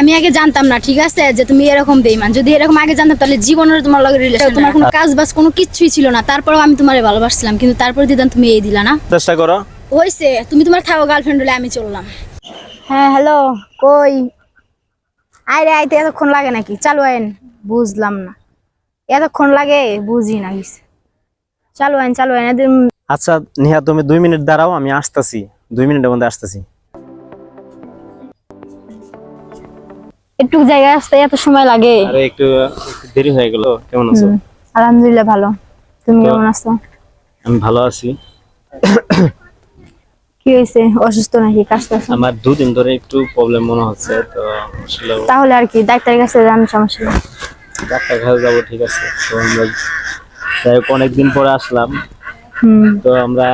আমি আগে জানতাম না ঠিক আছে? যে তুমি এরকম বেইমান। যদি এরকম আগে জানতাম তাহলে জীবনের তোমার লগে রিলেশন তোমার কোনো কাজ বাজ কোনো কিছুই ছিল না। তারপরেও আমি তোমারে ভালোবাসছিলাম কিন্তু তারপর দিদান তুমি এই দিলা না। চেষ্টা করো। হইছে তুমি তোমার থাকো গার্লফ্রেন্ড হলে আমি চললাম। হ্যাঁ হ্যালো কই? আইরে আইতে এতক্ষণ লাগে নাকি? চালু আইন বুঝলাম না। এতক্ষণ লাগে বুঝি না কিছু। চালু আইন চালু আইন আচ্ছা নিহা তুমি দুই মিনিট দাঁড়াও আমি আসতেছি। দুই মিনিটের মধ্যে আসতেছি। একটু জায়গায় আসতে এত সময় লাগে। আরে একটু দেরি হয়ে গেল। কেমন আছো? আলহামদুলিল্লাহ ভালো। তুমি কেমন আছো? আমি ভালো আছি। কি হয়েছে? অসুস্থ নাকি? কাজ করছ আমার দুদিন ধরে একটু প্রবলেম মনে হচ্ছে তো আসলে তাহলে আর কি ডাক্তারের কাছে যান সমস্যা নেই। ডাক্তার কাছে যাব ঠিক আছে। তো আমরা যাই হোক অনেকদিন পরে আসলাম। হুম। তো আমরা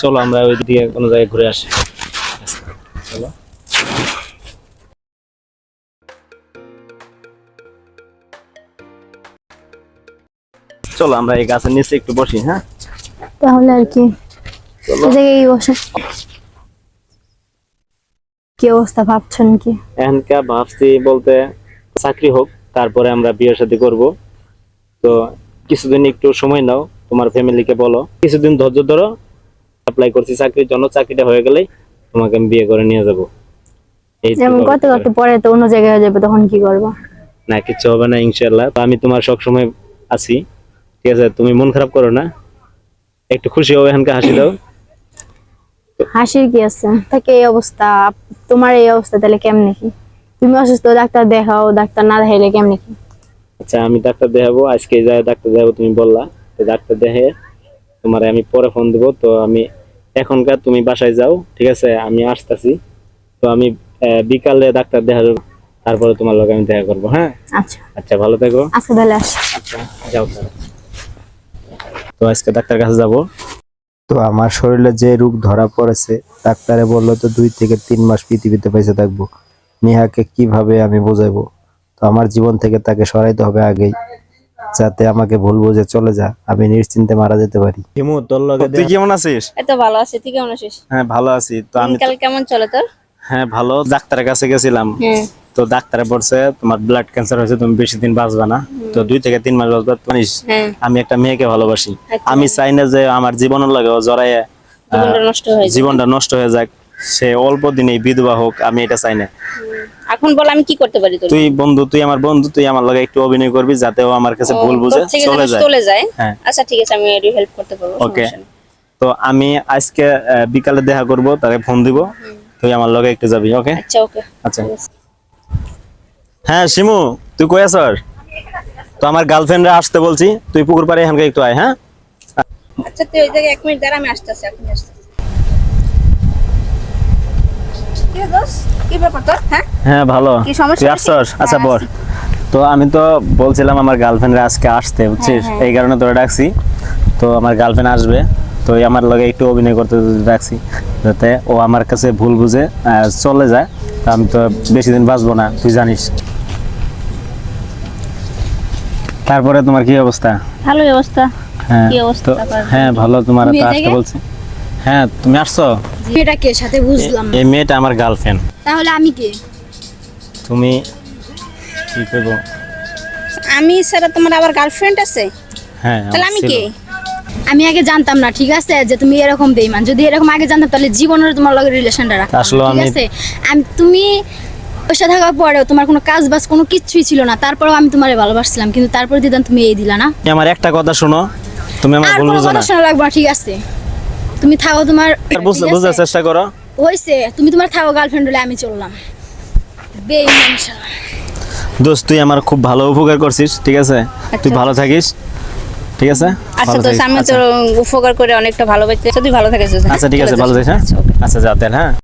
চলো আমরা ওই দিকে কোনো জায়গায় ঘুরে আসি। চলো আমরা এই গাছের নিচে একটু বসি হ্যাঁ? তাহলে আর কি। এই বসে। কি অবস্থা ভাবছেন কি এখানকার ভাবছি বলতে চাকরি হোক তারপরে আমরা বিয়ের সাথে করব। তো কিছুদিন একটু সময় নাও তোমার ফ্যামিলিকে বলো। কিছুদিন ধৈর্য ধরো অ্যাপ্লাই করছি চাকরির জন্য চাকরিটা হয়ে গেলেই তোমাকে আমি বিয়ে করে নিয়ে যাব। এই তো যেমন করতে করতে পরে তো অন্য জায়গায় হয়ে যাবে তখন কি করব? না কিছু হবে না ইনশাল্লাহ তো আমি তোমার সব সময় আছি। ঠিক আছে তুমি মন খারাপ করো না। একটু খুশি হবে এখানকার হাসি দাও। হাসির কি আছে? থাকে এই অবস্থা তোমার এই অবস্থা তাহলে কেমনে কি? তুমি অসুস্থ ডাক্তার দেখাও ডাক্তার না দেখাইলে কেমনে কি? আচ্ছা আমি ডাক্তার দেখাবো আজকে যাই ডাক্তার দেখাবো তুমি বললা। তো ডাক্তার দেখে তোমার আমি পরে ফোন দেবো তো আমি এখনকার তুমি বাসায় যাও ঠিক আছে? আমি আসতেছি। তো আমি বিকালে ডাক্তার দেখাবো তারপরে তোমার লগে আমি দেখা করব হ্যাঁ? আচ্ছা। আচ্ছা ভালো থেকো। তাহলে আচ্ছা যাও তাহলে। তো আজকে ডাক্তার কাছে যাব। তো আমার শরীরে যে রোগ ধরা পড়েছে ডাক্তারে বলল তো দুই থেকে তিন মাস পৃথিবীতে বেঁচে থাকব। নেহাকে কীভাবে আমি বোঝাবো? তো আমার জীবন থেকে তাকে সরাইতে হবে আগেই যাতে আমাকে ভুল বুঝে চলে যা আমি নিশ্চিন্তে মারা যেতে পারি। হিমু তোর লগে তুই কেমন আছিস? এই তো ভালো আছি তুই কেমন আছিস? হ্যাঁ ভালো আছি। তো আমি দিনকাল কেমন চলে তোর? হ্যাঁ ভালো। ডাক্তারের কাছে গেছিলাম। হ্যাঁ তো ডাক্তারে বলছে তোমার ব্লাড ক্যান্সার হয়েছে তুমি বেশি দিন বাঁচবা না। তো দুই থেকে তিন মাস বাঁচবা তুমি হ্যাঁ। আমি একটা মেয়েকে ভালোবাসি। আচ্ছা। আমি চাই না যে আমার জীবনের লাগে ও জড়াইয়ে জীবনটা নষ্ট হয়ে যাক। সে অল্প দিনে বিধবা হোক আমি এটা চাই না। এখন বল আমি কি করতে পারি তুই বন্ধু তুই আমার বন্ধু তুই আমার লগে একটু অভিনয় করবি যাতে ও আমার কাছে ভুল বুঝে চলে যায়। চলে যায়। হ্যাঁ। আচ্ছা ঠিক আছে আমি একটু হেল্প করতে পারব ওকে তো আমি আজকে বিকালে দেখা করব তাকে ফোন দিব। তুই আমার লগে একটু যাবি ওকে আচ্ছা ওকে আচ্ছা। হ্যাঁ শিমু তুই কই আছর তো আমার গার্লফ্রেন্ডরা আসতে বলছি তুই পুকুর পাড়ে এখানকে একটু আয় হ্যাঁ? আচ্ছা তুই ওই জায়গায় এক মিনিট দাঁড়া আমি আসতেছি এখন আসতেছি। হ্যাঁ? হ্যাঁ ভালো। আচ্ছা হ্যাঁ, বল। তো আমি তো বলছিলাম আমার গার্লফ্রেন্ডরা আজকে আসতে বুঝছিস। এই কারণে তোরা ডাকছি। তো আমার গার্লফ্রেন্ড আসবে। তো আমার লগে একটু অভিনয় করতে ডাকছি যাতে ও আমার কাছে ভুল বুঝে চলে যায়। আমি তো বেশি দিন বাঁচবো না তুই জানিস। তারপরে তোমার কি অবস্থা? ভালোই অবস্থা। হ্যাঁ কি? হ্যাঁ ভালো তোমার তো আসতে? বলছি। হ্যাঁ তুমি আসছো? মেয়েটাকে সাথে বুঝলাম এই মেয়েটা আমার গার্লফ্রেন্ড তাহলে আমি কে? তুমি কি করব? আমি স্যার তোমার আবার গার্লফ্রেন্ড আছে? হ্যাঁ তাহলে আমি কে? আমি আগে জানতাম না ঠিক আছে? যে তুমি এরকম বেইমান। যদি এরকম আগে জানতাম তাহলে জীবনের তোমার লগে রিলেশনটা রাখতাম আসলে ঠিক আছে? আমি তুমি পয়সা থাকার পরেও তোমার কোনো কাজ বাজ কোনো কিছুই ছিল না। তারপরেও আমি তোমারে ভালোবাসছিলাম কিন্তু তারপরে দিদান তুমি এই দিলা না। আমার একটা কথা শোনো তুমি আমার আর ভুল কোনো বুঝো কথা না। শোনা লাগবে না ঠিক আছে। তুমি থাকো তোমার আর বুঝতে ঠিক বুঝার আছে? চেষ্টা করো। হইছে তুমি তোমার থাকো গার্লফ্রেন্ড হলে আমি চললাম। শালা। দোস্ত তুই আমার খুব ভালো উপকার করছিস ঠিক আছে? তুই ভালো থাকিস ঠিক আছে? আচ্ছা ভালো তো থাকিস। আমি আচ্ছা। তোর উপকার করে অনেকটা ভালো পাইতে তুই ভালো থাকিস আচ্ছা ঠিক আছে ভালো থাকিস হ্যাঁ? আচ্ছা যা হ্যাঁ?